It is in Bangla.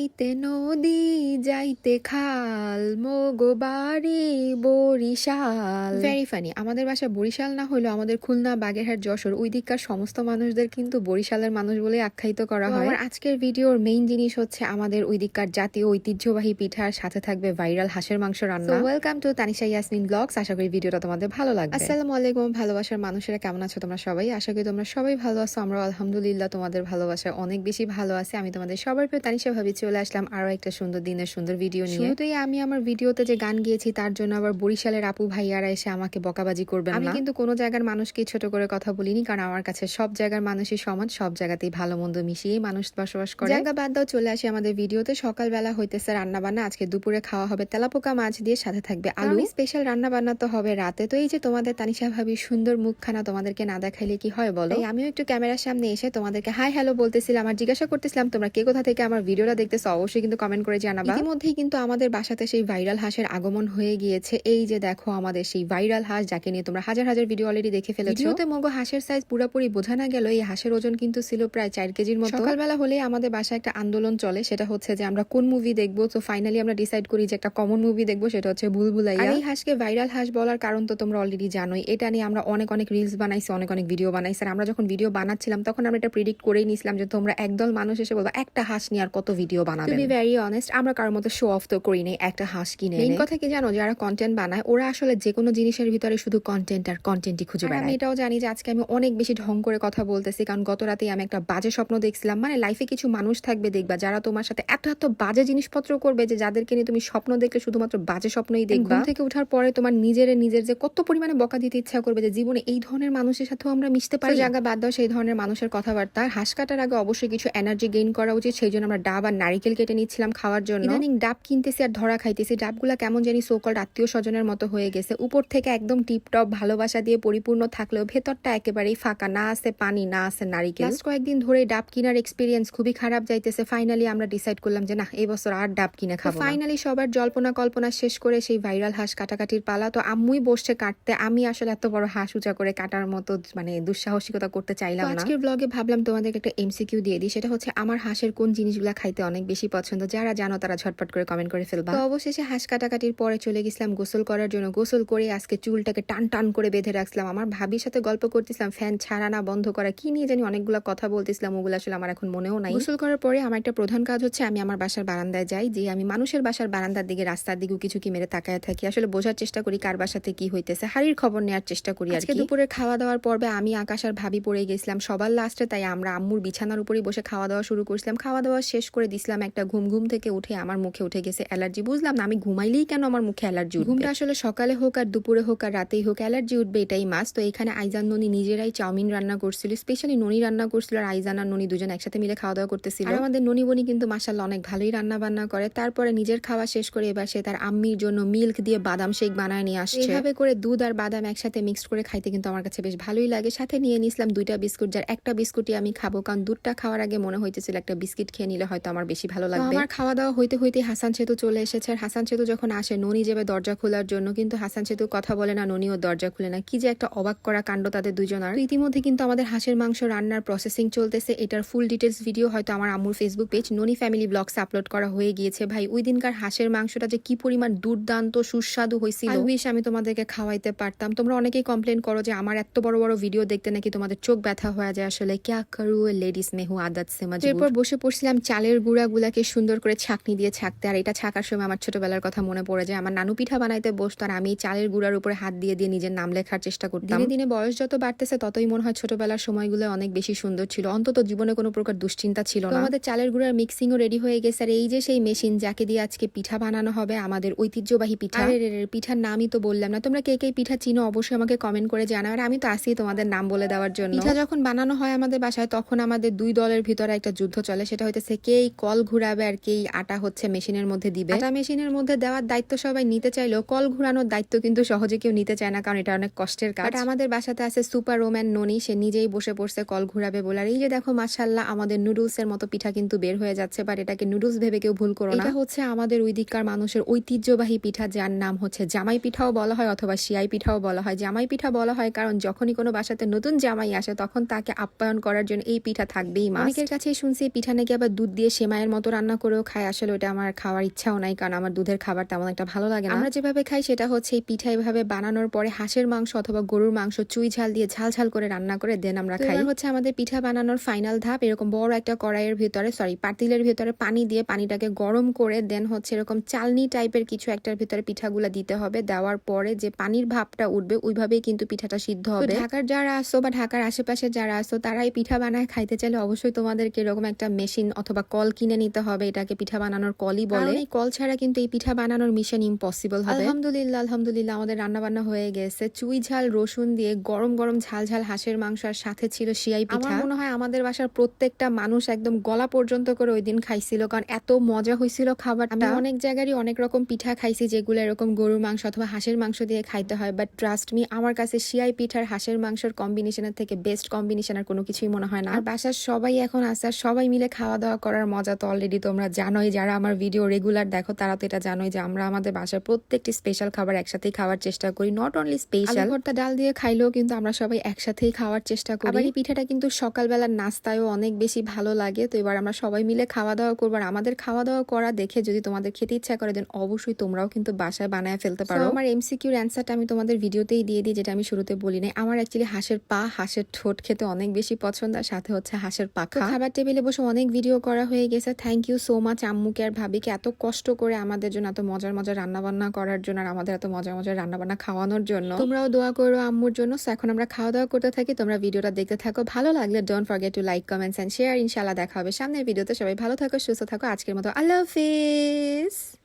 যাইতে নদী যাইতে খাল মোগো বাড়ি বরিশাল। ভেরি ফানি আমাদের বাসা বরিশাল না হলেও আমাদের খুলনা বাগেরহাট যশোর ওই দিককার সমস্ত মানুষদের কিন্তু বরিশালের মানুষ বলে আখ্যায়িত করা হয়। আমার আজকের ভিডিওর মেইন জিনিস হচ্ছে আমাদের ওই দিককার জাতীয় ঐতিহ্যবাহী পিঠার সাথে থাকবে ভাইরাল হাঁসের মাংস রান্না। Welcome to Tanisha Yasmin vlogs আশা করি ভিডিওটা তোমাদের ভালো লাগবে। আসসালামু আলাইকুম ভালোবাসার মানুষেরা কেমন আছো তোমরা সবাই? আশা করি তোমরা সবাই ভালো আছো। আমরা আলহামদুলিল্লাহ তোমাদের ভালোবাসা অনেক বেশি ভালো আছে। আমি তোমাদের সবার প্রিয় তানিশা ভাবি চলে আসলাম আরও একটা সুন্দর দিনের সুন্দর ভিডিও নিয়ে। শুরুতেই আমি আমার ভিডিওতে যে গান গিয়েছি তার জন্য আবার বরিশালের আপু ভাইয়ারা এসে আমাকে বকাবাজি করবেন আমি কিন্তু কোনো জায়গার মানুষকে ছোট করে কথা বলিনি কারণ আমার কাছে সব জায়গার মানুষই সমান সব জায়গাতেই ভালো মন্দ মিশিয়ে মানুষ বসবাস করে। জায়গা বাদ দাও চলে আসি আমাদের ভিডিওতে সকালবেলা হইতেছে রান্না বান্না আজকে দুপুরে খাওয়া হবে তেলাপোকা মাছ দিয়ে সাথে থাকবে আলু। স্পেশাল রান্না বান্না তো হবে রাতে। তো এই যে তোমাদের তানিশা ভাবি সুন্দর মুখখানা তোমাদেরকে না দেখাইলে কি হয় বলো? আমিও একটু ক্যামেরার সামনে এসে তোমাদেরকে হাই হ্যালো বলতেছিলাম আর জিজ্ঞাসা করতেছিলাম তোমরা কে কোথা থেকে আমার ভিডিওটা দেখতেছো অবশ্যই কিন্তু কমেন্ট করে জানাবা। ইতিমধ্যেই কিন্তু আমাদের বাসাতে সেই ভাইরাল হাঁসের আগমন হয়ে গিয়েছে। এই যে দেখো আমাদের সেই ভাইরাল হাঁস যাকে নিয়ে তোমরা হাজার হাজার ভিডিও অলরেডি দেখে ফেলেছো। ভিডিওতে মগো হাঁসের সাইজ পুরোপুরি বোঝা না গেল এই হাঁসের ওজন কিন্তু ছিল প্রায় চার কেজির মতো। সকালবেলা হলে আমাদের বাসায় একটা আন্দোলন চলে সেটা হচ্ছে যে আমরা কোন মুভি দেখব? তো ফাইনালি আমরা ডিসাইড করি যে একটা কমন মুভি দেখব সেটা হচ্ছে ভুলভুলাইয়া এই হাঁসকে ভাইরাল হাঁস বলার কারণ তো তোমরা অলরেডি জানোই। এটা নিয়ে আমরা অনেক অনেক রিলস বানাইছি অনেক অনেক ভিডিও বানাইছি। আর আমরা যখন ভিডিও বানাচ্ছিলাম তখন আমরা এটা প্রিডিক্ট করেই নিছিলাম যে তোমরা একদল মানুষ এসে বলবা একটা হাঁস নিয়ে আর কত ভিডিও বানাবে টু বি ভেরি অনেস্ট আমরা কারোর মতো শো অফ তো করি নাই একটা হাঁস কিনে মেইন কথা কি জানো? যারা কন্টেন্ট বানায় ওরা আসলে যে কোনো জিনিসের ভিতরে শুধু কন্টেন্ট আর কন্টেন্টই খুঁজে বেড়ায় আমি এটাও জানি যে আজকে আমি অনেক বেশি ঢং করে কথা বলতেছি কারণ গত রাতে আমি একটা বাজে স্বপ্ন দেখছিলাম। মানে লাইফে কিছু মানুষ থাকবে দেখবা যারা তোমার সাথে এত এত বাজে জিনিসপত্র করবে যে যাদেরকে নিয়ে তুমি স্বপ্ন দেখলে শুধুমাত্র বাজে স্বপ্নই দেখবা। ঘুম থেকে ওঠার পরে তোমার নিজের নিজের যে কত পরিমাণে বকা দিতে ইচ্ছা করবে যে জীবনে এই ধরনের মানুষের সাথেও আমরা মিশতে পারি। জায়গা বাদ দাও সেই ধরনের মানুষের কথাবার্তা। হাঁস কাটার আগে অবশ্যই কিছু এনার্জি গেইন করা উচিত সেই জন্য আমরা ডাব আর নারিকেল কেটে নিচ্ছিলাম খাওয়ার জন্য। ইদানিং ডাব কিনতেছি আর ধরা খাইতেছি। ডাবগুলা কেমন জানি সোকল আত্মীয় স্বজনের মতো হয়ে গেছে। উপর থেকে একদম টিপটপ ভালোবাসা দিয়ে পরিপূর্ণ থাকলেও ভেতরটা একেবারেই ফাঁকা। না আছে পানি না আছে নারিকেল। লাস্ট কয়েকদিন ধরে ডাব কিনার এক্সপিরিয়েন্স খুবই খারাপ যাইতেছে। ফাইনালি আমরা ডিসাইড করলাম যে না এই বছর আর ডাব কিনে খাব ফাইনালি সবার জল্পনা কল্পনা শেষ করে সেই ভাইরাল হাঁস কাটাকাটির পালা তো আম্মুই বসছে কাটতে। আমি আসলে এত বড় হাঁস উঁচা করে কাটার মতো মানে দুঃসাহসিকতা করতে চাইলাম না। আজকের ব্লগে ভাবলাম তোমাদেরকে একটা এমসিকিউ দিয়ে দিই। সেটা হচ্ছে আমার হাঁসের কোন জিনিসগুলো খাইতে অনেক বেশি পছন্দ যারা জানো তারা ঝটপট করে কমেন্ট করে ফেলবা। তো অবশেষে হাঁস কাটাকাটির পরে চলে গেছিলাম গোসল করার জন্য। গোসল করে আজকে চুলটাকে টান টান করে বেঁধে রাখছিলাম। আমার ভাবির সাথে গল্প করতেছিলাম ফ্যান ছাড়া না বন্ধ করা কি নিয়ে জানি অনেকগুলো কথা বলতেছিলাম ওগুলো আসলে আমার এখন মনেও নাই। গোসল করার পরে আমার একটা প্রধান কাজ হচ্ছে আমি আমার বাসার বারান্দায় যাই যে আমি মানুষের বাসার বারান্দার দিকে রাস্তার দিকে কিছু কি মেরে তাকায় থাকি। আসলে বোঝার চেষ্টা করি কার বাসাতে কি হইতেছে হাড়ির খবর নেওয়ার চেষ্টা করি আজকে দুপুরে খাওয়া দাওয়ার পর্বে আমি আকাশ আর ভাবি পড়ে গেছিলাম। সবার লাস্টে তাই আমরা আম্মুর বিছানার উপরেই বসে খাওয়া দাওয়া শুরু করছিলাম। খাওয়া দাওয়া শেষ করে দিছিলাম একটা ঘুম ঘুম থেকে উঠে আমার মুখে উঠে গেছে অ্যালার্জি। বুঝলাম না আমি ঘুমাইলেই কেন আমার মুখে অ্যালার্জি ঘুমটা আসলে সকালে হোক আর দুপুরে হোক আর রাতেই হোক অ্যালার্জি উঠবে এটাই মাস তো এখানে আইজান ননি নিজেরাই চাউমিন রান্না করছিল স্পেশালি ননি রান্না করছিল আর আইজান আর ননি দুজন একসাথে মিলে খাওয়া দাওয়া করতেছিল। আর আমাদের ননি বনি কিন্তু মাসাল্লাহ অনেক ভালোই রান্না বান্না করে। তারপরে নিজের খাওয়া শেষ করে এবার সে তার আম্মির জন্য মিল্ক দিয়ে বাদাম শেক বানায় নিয়ে আসছে। এইভাবে করে দুধ আর বাদাম একসাথে মিক্সড করে খাইতে কিন্তু আমার কাছে বেশ ভালোই লাগে। সাথে নিয়ে নিয়েছিলাম দুইটা বিস্কুট যার একটা বিস্কুটই আমি খাব কারণ দুধটা খাওয়ার আগে মনে হইতেছিল একটা বিস্কিট খেয়ে নিলে হয়তো আমার বেশি ভালো লাগবে। আমার খাওয়া দাওয়া হইতে হইতে হাসান সেতু চলে এসেছে। আর হাসান সেতু যখন আসে ননি যাবে দরজা খোলার জন্য। কিন্তু হাসান সেতু কথা বলে না ননিও দরজা খুলে না। কি যে একটা অবাক করা কাণ্ড তাদের দুজনের। ইতিমধ্যে কিন্তু আমাদের হাঁসের মাংস রান্নার প্রসেসিং চলতেছে। এটার ফুল ডিটেলস ভিডিও হয়তো আমার আম্মুর Facebook page Noni family vlogs upload করা হয়ে গিয়েছে। ভাই ওই দিনকার হাঁসের মাংসটা যে কি পরিমাণ দুর্দান্ত সুস্বাদু হয়েছিল উইশ আমি তোমাদেরকে খাওয়াইতে পারতাম। তোমরা অনেকেই কমপ্লেন করো যে আমার এত বড় বড় ভিডিও দেখতে নাকি তোমাদের চোখ ব্যথা হয়ে যায়। আসলে ক্যা করু লেডিস মেহু আদাত সেমা এরপর বসে পড়ছিলাম চালের গুঁড়া গুলাকে সুন্দর করে ছাকনি দিয়ে ছাকতে। আর এটা ছাকার সময় আমার ছোটবেলার কথা মনে পড়ে যায়। আমার নানু পিঠা বানাইতে বসতো আর আমি চালের গুঁড়ার উপরে হাত দিয়ে দিয়ে নিজের নাম লেখার চেষ্টা করতাম। দিনে দিনে বয়স যত বাড়তেছে ততই মনে হয় ছোটবেলার সময়গুলো অনেক বেশি সুন্দর ছিল। অন্তত জীবনে কোনো প্রকার দুশ্চিন্তা ছিল না। আমাদের চালের গুঁড়ার মিক্সিংও রেডি হয়ে গেছে। আর এই যে সেই মেশিন যাকে দিয়ে আজকে পিঠা বানানো হবে আমাদের ঐতিহ্যবাহী পিঠা। পিঠার নামই তো বললাম না। তোমরা কে কে পিঠা চিনো অবশ্যই আমাকে কমেন্ট করে জানাও। আর আমি তো আসি তোমাদের নাম বলে দেওয়ার জন্য। পিঠা যখন বানানো হয় আমাদের বাসায় তখন আমাদের দুই দলের ভিতরে একটা যুদ্ধ চলে। সেটা হইতেছে কেই কল ঘুরাবে আর কি আটা হচ্ছে মেশিনের মধ্যে দিবে। আটা মেশিনের মধ্যে দেওয়ার দায়িত্ব সবাই নিতে চাইলেও কল ঘুরানোর দায়িত্ব কিন্তু সহজে কেউ নিতে চায় না, কারণ এটা অনেক কষ্টের কাজ। আমাদের বাসাতে আছে সুপার রোম্যান ননি সে নিজেই বসে পড়ছে কল ঘুরাবে বলে। আর এই যে দেখো মাশাল্লাহ আমাদের নুডলস এর মতো পিঠা কিন্তু বের হয়ে যাচ্ছে বাট এটাকে নুডলস ভেবে কেউ ভুল করো এটা হচ্ছে আমাদের ওই দিককার মানুষের ঐতিহ্যবাহী পিঠা, যার নাম হচ্ছে জামাই পিঠাও বলা হয় অথবা শিয়াই পিঠাও বলা হয়। জামাই পিঠা বলা হয় কারণ যখনই কোনো বাসাতে নতুন জামাই আসে, তখন তাকে আপ্যায়ন করার জন্য এই পিঠা থাকবেই মা অনেকের কাছে শুনছি পিঠা নাকি আবার দুধ দিয়ে সেমাইয়ের মতো রান্না করেও খাই আসলে ওটা আমার খাওয়ার ইচ্ছাও নাই কারণ আমার দুধের খাবার তেমন একটা ভালো লাগে না। আমরা যেভাবে খাই সেটা হচ্ছে এই পিঠা এভাবে বানানোর পরে হাঁসের মাংস অথবা গরুর মাংস চুই ঝাল দিয়ে ঝাল ঝাল করে রান্না করে দেন আমরা খাই। হচ্ছে আমাদের পিঠা বানানোর ফাইনাল ধাপ এরকম বড় একটা কড়াইয়ের ভিতরে সরি পাতিলের ভিতরে পানি দিয়ে পানিটাকে গরম করে দেন হচ্ছে এরকম চালনি টাইপের কিছু একটার ভিতরে পিঠাগুলা দিতে হবে। দেওয়ার পরে যে পানির ভাবটা উঠবে ওইভাবেই কিন্তু পিঠাটা সিদ্ধ হবে। ঢাকার যারা আসো বা ঢাকার আশেপাশে যারা আসো তারা এই পিঠা বানায় খাইতে চাইলে অবশ্যই তোমাদেরকে এরকম একটা মেশিন অথবা কল কিনে নিতে হবে এটাকে পিঠা বানানোর কলই বলে। এই কল ছাড়া কিন্তু এই পিঠা বানানোর মিশন ইম্পসিবল হবে। আলহামদুলিল্লাহ আলহামদুলিল্লাহ আমাদের রান্না বান্না হয়ে গেছে। চুই ঝাল রসুন দিয়ে গরম গরম ঝাল ঝাল হাঁসের মাংস আর সাথে ছিল শিয়াই পিঠা। আমার মনে হয় আমাদের বাসার প্রত্যেকটা মানুষ একদম গলা পর্যন্ত করে ওই দিন খাইছিল কারণ এত মজা হয়েছিল খাবার আমি অনেক জায়গারই অনেক রকম পিঠা খাইছি যেগুলো এরকম গরুর মাংস অথবা হাঁসের মাংস দিয়ে খাইতে হয়। বাট ট্রাস্ট মি আমার কাছে শিয়াই পিঠার হাঁসের মাংসের কম্বিনেশনের থেকে বেস্ট কম্বিনেশন আর কোনো কিছুই মনে হয় না। আর বাসার সবাই এখন আছে আর সবাই মিলে খাওয়া দাওয়া করার মজা তো অলরেডি তোমরা জানোই যারা আমার ভিডিও রেগুলার দেখো তারা তো এটা জানোই যে আমরা আমাদের বাসার প্রত্যেকটি স্পেশাল খাবার একসাথেই খাওয়ার চেষ্টা করি। নট অনলি স্পেশাল ভর্তা ডাল দিয়ে খাইলেও কিন্তু আমরা সবাই একসাথেই খাওয়ার চেষ্টা করি। আবার এই পিঠাটা কিন্তু সকালবেলার নাস্তায়ও অনেক বেশি ভালো লাগে। তো এবার আমরা সবাই মিলে খাওয়া দাওয়া করব। আর আমাদের খাওয়া দাওয়া করা দেখে যদি তোমাদের খেতে ইচ্ছা করে দেন অবশ্যই তোমরাও কিন্তু বাসায় বানায় ফেলতে পারো। আমার এমসিকিউর অ্যান্সারটা আমি তোমাদের ভিডিওতেই দিয়ে দিই যেটা আমি শুরুতে বলি নাই। আমার অ্যাকচুয়ালি হাঁসের পা হাঁসের ঠোঁট খেতে অনেক বেশি পছন্দ আর সাথে হচ্ছে হাঁসের পাখা। খাবার টেবিলে বসে অনেক ভিডিও করা হয়ে গেছে। থ্যাংক ইউ সো মাচ আম্মুকে আর ভাবিকে এত কষ্ট করে আমাদের জন্য এত মজার মজার রান্নাবান্না করার জন্য আর আমাদের এত মজার মজার রান্নাবান্না খাওয়ানোর জন্য। তোমরাও দোয়া করো আম্মুর জন্য। এখন আমরা খাওয়া দাওয়া করতে থাকি। তোমরা ভিডিওটা দেখতে থাকো। ভালো লাগলে don't forget to like comments and share ইনশাল্লাহ দেখা হবে সামনের ভিডিওতে। সবাই ভালো থাকো, সুস্থ থাকো। আজকের মতো আল্লাহ হাফিজ।